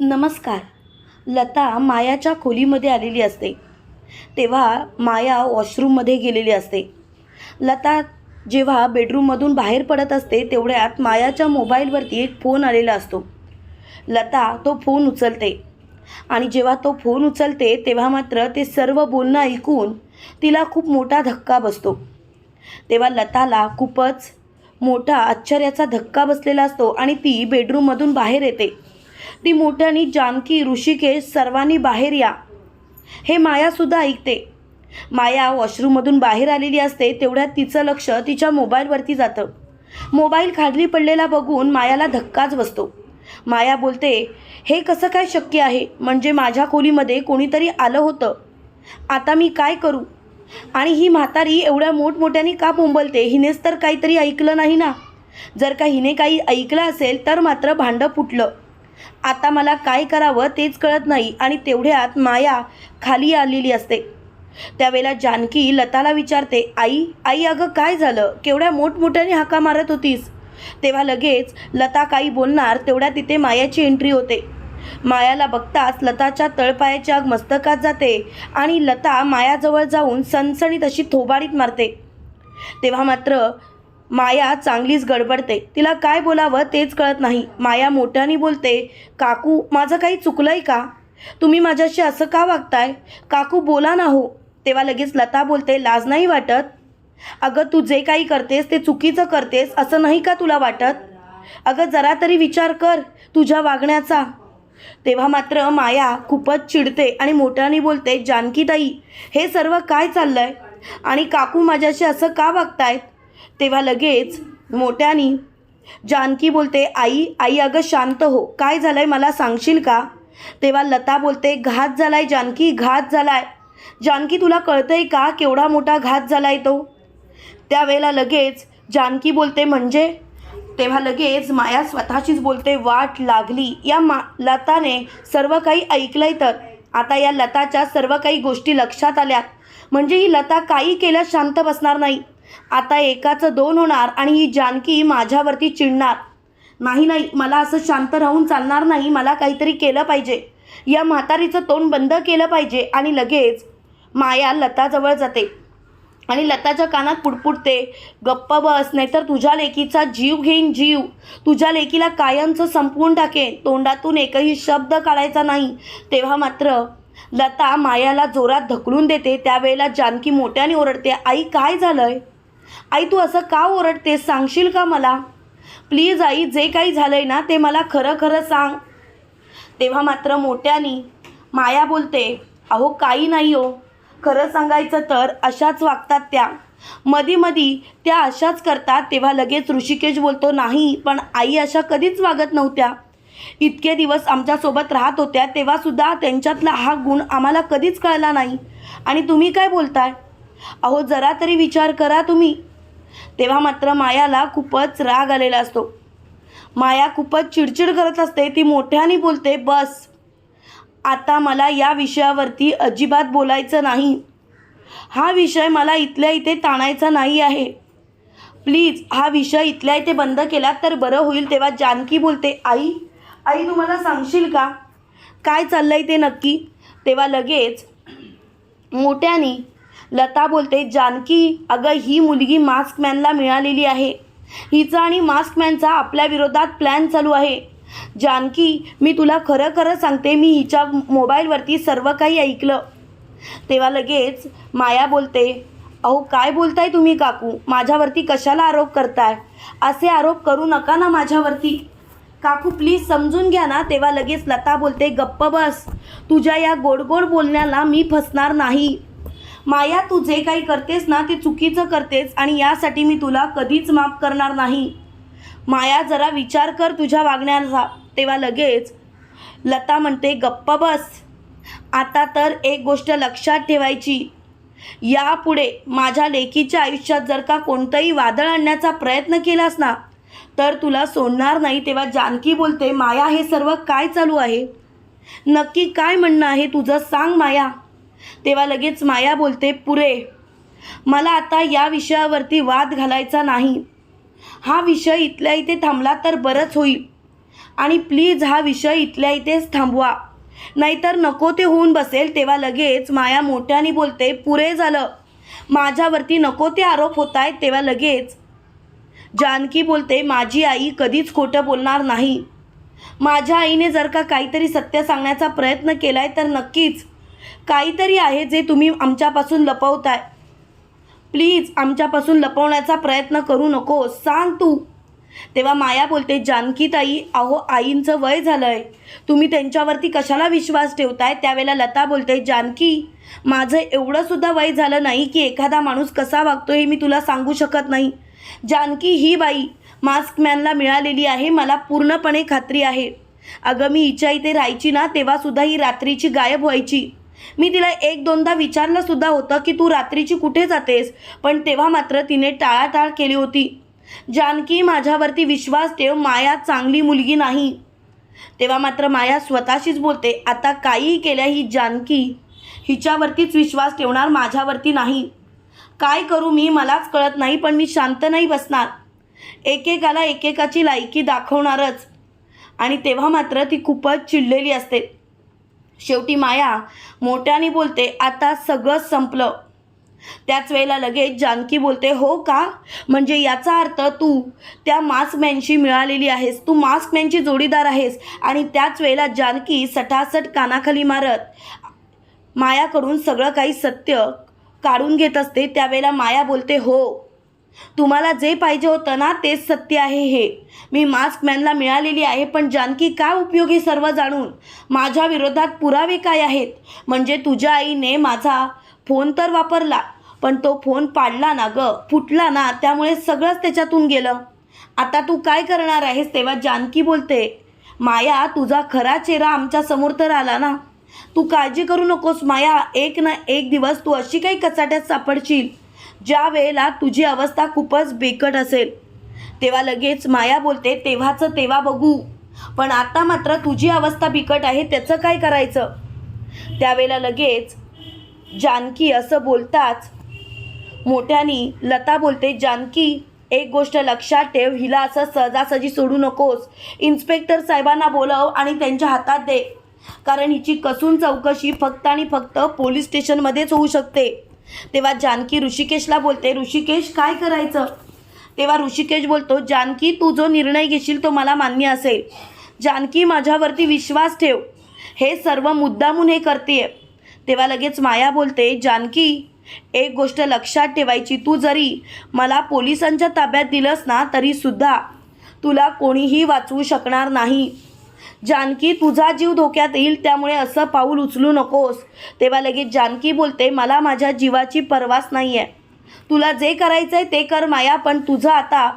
नमस्कार. लता मायाच्या खोलीमध्ये आलेली असते. तेव्हा माया वॉशरूममध्ये गेलेली असते. लता जेव्हा बेडरूममधून बाहेर पडत असते तेवढ्यात मायाच्या मोबाईलवरती एक फोन आलेला असतो. लता तो फोन उचलते. आणि जेव्हा तो फोन उचलते तेव्हा मात्र ते सर्व बोलणं ऐकून तिला खूप मोठा धक्का बसतो. तेव्हा लताला खूपच मोठा आश्चर्याचा धक्का बसलेला असतो आणि ती बेडरूममधून बाहेर येते. ती मोठ्याने जानकी ऋषिकेश सर्वांनी बाहेर या. हे मायासुद्धा ऐकते. माया वॉशरूममधून बाहेर आलेली असते तेवढ्यात तिचं लक्ष तिच्या मोबाईलवरती जातं. मोबाईल खाली पडलेला बघून मायाला धक्काच बसतो. माया बोलते हे कसं काय शक्य आहे? म्हणजे माझ्या खोलीमध्ये कोणीतरी आलं होतं. आता मी काय करू? आणि ही म्हातारी एवढ्या मोठमोठ्याने का बोंबलते? हिनेच तर काहीतरी ऐकलं नाही ना. जर का हिने काही ऐकलं असेल तर मात्र भांडं फुटलं. आता मला काय करावं तेच कळत नाही आणि तेवढ्यात माया खाली आलेली असते. त्यावेळेला जानकी लताला विचारते आई आई अगं काय झालं? केवढ्या मोठमोठ्याने हाका मारत होतीस? तेव्हा लगेच लता काही बोलणार तेवढ्या तिथे मायाची एंट्री होते. मायाला बघताच लताच्या तळपायाची आग मस्तकात जाते आणि लता मायाजवळ जाऊन सणसणीत अशी थोबाडीत मारते. तेव्हा मात्र माया चांगलीच गडबडते. तिला काय बोलावं तेच कळत नाही. माया मोठ्याने बोलते काकू माझं काही चुकलंय का? तुम्ही माझ्याशी असं का वागताय? काकू बोला ना हो. तेव्हा लगेच लता बोलते लाज नाही वाटत? अगं तू जे काही करतेस ते चुकीचं करतेस असं नाही का तुला वाटत? अगं जरा तरी विचार कर तुझ्या वागण्याचा. तेव्हा मात्र माया खूपच चिडते आणि मोठ्याने बोलते जानकीताई हे सर्व काय चाललंय? आणि काकू माझ्याशी असं का वागतायत? तेव्हा लगेच मोठ्यानी जानकी बोलते आई आई अगं शांत हो. काय झालं आहे मला सांगशील का? तेव्हा लता बोलते घात झाला आहे जानकी घात झाला आहे जानकी तुला कळतंय का केवढा मोठा घात झाला आहे तो? त्यावेळेला लगेच जानकी बोलते म्हणजे? तेव्हा लगेच माया स्वतःचीच बोलते वाट लागली. या मा लताने सर्व काही ऐकलंय तर. आता या लताच्या सर्व काही गोष्टी लक्षात आल्या. म्हणजे ही लता काही केल्यास शांत बसणार नाही. आता एकाचं दोन होणार आणि ही जानकी माझ्यावरती चिडणार. नाही नाही मला असं शांत राहून चालणार नाही. मला काहीतरी केलं पाहिजे. या म्हातारीचं तोंड बंद केलं पाहिजे आणि लगेच माया लताजवळ जाते. आणि लताच्या कानात पुडपुडते. गप्प बस नाहीतर तुझ्या लेकीचा जीव घेईन जीव. तुझ्या लेकीला कायमचं संपवून टाकेन. तोंडातून एकही शब्द काढायचा नाही. तेव्हा मात्र लता मायाला जोरात ढकलून देते. त्यावेळेला जानकी मोठ्याने ओरडते आई काय झालंय? आई तू असं का ओरडतेस? सांगशील का मला? प्लीज आई जे काही झालंय ना ते मला खरं खरं सांग. तेव्हा मात्र मोठ्यानी माया बोलते अहो काही नाही हो. खरं सांगायचं तर अशाच वागतात त्या. मधी मधी त्या अशाच करतात तेव्हा लगेच ऋषिकेश बोलतो नाही पण आई अशा कधीच वागत नव्हत्या. इतके दिवस आमच्यासोबत राहत होत्या तेव्हासुद्धा त्यांच्यातला हा गुण आम्हाला कधीच कळला नाही. आणि तुम्ही काय बोलताय? अहो जरा तरी विचार करा तुम्ही. तेव्हा मात्र मायाला खूपच राग आलेला असतो. माया खूपच चिडचिड करत असते ती मोठ्याने बोलते बस आता मला या विषयावरती अजिबात बोलायचं नाही. हा विषय मला इथल्या इथे ताणायचा नाही आहे. प्लीज हा विषय इथल्या इथे बंद केला तर बरं होईल तेव्हा जानकी बोलते आई आई तुम्हाला सांगशील का? काय चाललं आहे ते नक्की? तेव्हा लगेच मोठ्याने लता बोलते जानकी अगं ही मुलगी मास्कमॅनला मिळालेली आहे. हिचा आणि मास्कमॅनचा आपल्या विरोधात प्लॅन चालू आहे. जानकी मी तुला खरं खरं सांगते मी हिच्या मोबाईलवरती सर्व काही ऐकलं. तेव्हा लगेच माया बोलते अहो काय बोलताय तुम्ही काकू? माझ्यावरती कशाला आरोप करताय? असे आरोप करू नका ना माझ्यावरती. काकू प्लीज समजून घ्या ना. तेव्हा लगेच लता बोलते गप्प बस. तुझ्या या गोड गोड बोलण्याला मी फसणार नाही. माया तू जे काही करतेस ना ते चुकीचं करतेस आणि यासाठी मी तुला कधीच माफ करणार नाही. माया जरा विचार कर तुझ्या वागण्याचा. तेव्हा लगेच लता म्हणते गप्प बस. आता तर एक गोष्ट लक्षात ठेवायची. यापुढे माझ्या लेकीच्या आयुष्यात जर का कोणतंही वादळ आणण्याचा प्रयत्न केलास ना तर तुला सोडणार नाही. तेव्हा जानकी बोलते माया हे सर्व काय चालू आहे? नक्की काय म्हणणं आहे? तुझं सांग माया. तेव्हा लगेच माया बोलते पुरे मला आता या विषयावरती वाद घालायचा नाही. हा विषय इथल्या इथे थांबला तर बरंच होईल. आणि प्लीज हा विषय इथल्या इथेच थांबवा. नाहीतर नको ते होऊन बसेल. तेव्हा लगेच माया मोठ्याने बोलते पुरे झालं. माझ्यावरती नको ते आरोप होत आहेत तेव्हा लगेच जानकी बोलते माझी आई कधीच खोटं बोलणार नाही. माझ्या आईने जर का काहीतरी सत्य सांगण्याचा प्रयत्न केला आहे तर नक्कीच काहीतरी आहे जे तुम्ही आमच्यापासून लपवताय. प्लीज आमच्यापासून लपवण्याचा प्रयत्न करू नको. सांग तू. तेव्हा माया बोलते जानकीताई अहो आईंचं वय झालं आहे तुम्ही त्यांच्यावरती कशाला विश्वास ठेवताय? त्यावेळेला लता बोलते जानकी माझं एवढंसुद्धा वय झालं नाही की एखादा माणूस कसा वागतो हे मी तुला सांगू शकत नाही. जानकी ही बाई मास्कमॅनला मिळालेली आहे मला पूर्णपणे खात्री आहे. अगं मी हिच्या इथे राहायची ना तेव्हासुद्धा ही रात्रीची गायब व्हायची. मी तिला एक दोनदा विचारलं सुद्धा होतं की तू रात्रीची कुठे जातेस पण तेव्हा मात्र तिने टाळाटाळ केली होती. जानकी माझ्यावरती विश्वास ठेव माया चांगली मुलगी नाही. तेव्हा मात्र माया स्वतःशीच बोलते आता काहीही केल्या ही जानकी हिच्यावरतीच विश्वास ठेवणार माझ्यावरती नाही. काय करू मी मलाच कळत नाही पण मी शांत नाही बसणार. एकेकाला एकेकाची लायकी दाखवणारच. आणि तेव्हा मात्र ती खूपच चिडलेली असते. शेवटी माया मोठ्याने बोलते आता सगळं संपलं. त्याच वेळेला लगेच जानकी बोलते हो का? म्हणजे याचा अर्थ तू त्या मास्कमॅनशी मिळालेली आहेस. तू मास्कमॅनची जोडीदार आहेस. आणि त्याच वेळेला जानकी सटासट कानाखाली मारत मायाकडून सगळं काही सत्य काढून घेत असते. त्यावेळेला माया बोलते हो तुम्हाला जे पाहिजे होतं ना तेच सत्य आहे हे. मी मास्कमॅनला मिळालेली आहे पण जानकी काय उपयोगी सर्व जाणून? माझ्या विरोधात पुरावे काय आहेत? म्हणजे तुझ्या आईने माझा फोन तर वापरला पण तो फोन पाडला ना ग फुटला ना त्यामुळे सगळंच त्याच्यातून गेलं. आता तू काय करणार आहेस तेव्हा जानकी बोलते माया तुझा खरा चेहरा आमच्यासमोर तर आला ना. तू काळजी करू नकोस माया एक ना एक दिवस तू अशी काही कचाट्यात सापडशील. ज्या वेळेला तुझी अवस्था खूपच बेकट असेल तेव्हा लगेच माया बोलते तेव्हाचं तेव्हा बघू. पण आता मात्र तुझी अवस्था बिकट आहे त्याचं काय करायचं? त्यावेळेला लगेच जानकी असं बोलताच मोठ्यानी लता बोलते जानकी एक गोष्ट लक्षात ठेव हिला असं सहजासहजी सोडू नकोस. इन्स्पेक्टर साहेबांना बोलव आणि त्यांच्या हातात दे. कारण हिची कसून चौकशी फक्त आणि फक्त पोलीस स्टेशनमध्येच होऊ शकते. तेव्हा जानकी ऋषिकेशला बोलते ऋषिकेश काय करायचं? तेव्हा ऋषिकेश बोलतो जानकी तू जो निर्णय घेशील तो मला मान्य असेल. जानकी माझ्यावरती विश्वास ठेव. हे सर्व मुद्दामून हे करते तेव्हा लगेच माया बोलते जानकी एक गोष्ट लक्षात ठेवायची. तू जरी मला पोलिसांच्या ताब्यात दिलंस ना तरीसुद्धा तुला कोणीही वाचवू शकणार नाही. जानकी तुझा जीव धोक्यात येईल त्यामुळे असं पाऊल उचलू नकोस. तेव्हा लगेच जानकी बोलते मला माझ्या जीवाची परवास नाही आहे तुला जे करायचं आहे ते कर माया पण तुझं आता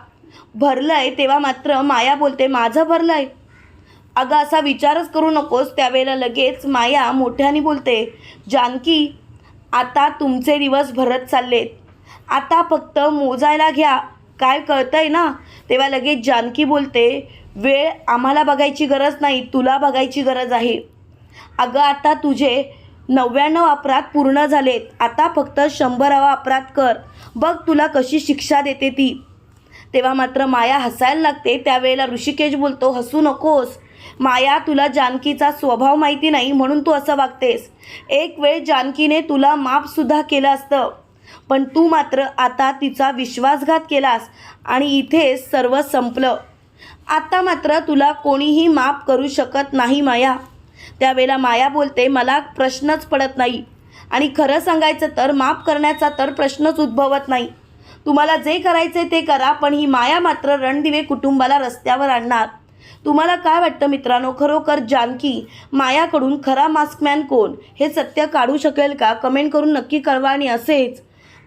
भरलं आहे तेव्हा मात्र माया बोलते माझं भरलं आहे अगं असा विचारच करू नकोस. त्यावेळेला लगेच माया मोठ्याने बोलते जानकी आता तुमचे दिवस भरत चाललेत. आता फक्त मोजायला घ्या. काय कळतंय ना? तेव्हा लगेच जानकी बोलते वेळ आम्हाला बघायची गरज नाही तुला बघायची गरज आहे. अगं आता तुझे नव्याण्णव अपराध पूर्ण झालेत. आता फक्त शंभरावा अपराध कर. बघ तुला कशी शिक्षा देते ती. तेव्हा मात्र माया हसायला लागते. त्यावेळेला ऋषिकेश बोलतो हसू नकोस. माया तुला जानकीचा स्वभाव माहिती नाही म्हणून तू असं वागतेस. एक वेळ जानकीने तुला माफसुद्धा केलं असतं. पण तू मात्र आता तिचा विश्वासघात केलास आणि इथे सर्व संपलं. आता मात्र तुला कोणीही माफ करू शकत नाही माया. त्यावेळेला माया बोलते मला प्रश्नच पडत नाही. आणि खरं सांगायचं तर माफ करण्याचा तर प्रश्नच उद्भवत नाही. तुम्हाला जे करायचे ते करा पण ही माया मात्र रणदिवे कुटुंबाला रस्त्यावर आणणार. तुम्हाला काय वाटतं मित्रांनो? खरोखर जानकी मायाकडून खरा मास्कमॅन कोण? हे सत्य काढू शकेल का? कमेंट करून नक्की कळवा आणि असेच.